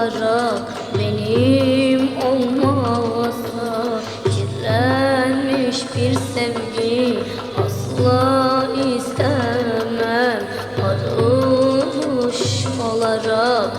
Olarak benim olmasa kirlenmiş bir sevgi asla istemem. Varoluş olarak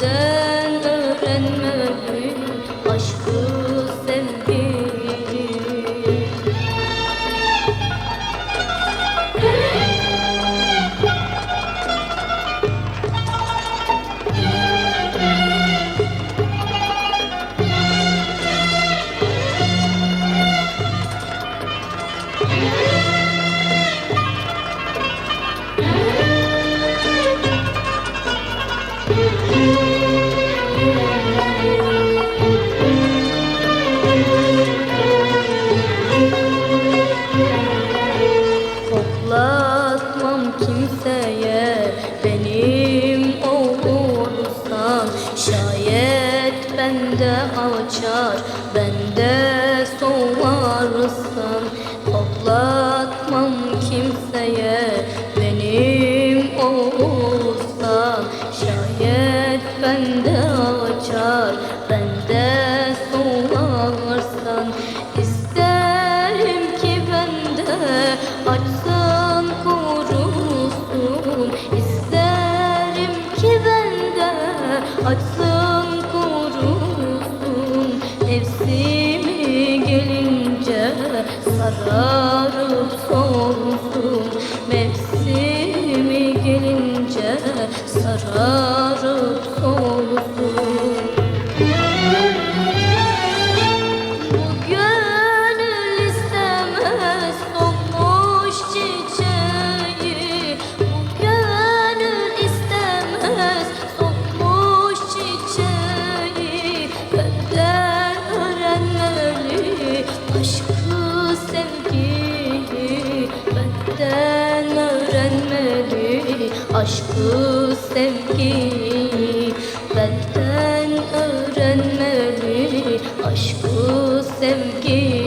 Benden kimseye benim olursan Şayet bende açar bende soğarsın Koklatmam kimseye benim olursan Şayet bende açar bende solsun Mevsimi gelince sararıp aşkı sevgiyi Benden öğrenmeli. Aşkı sevgiyi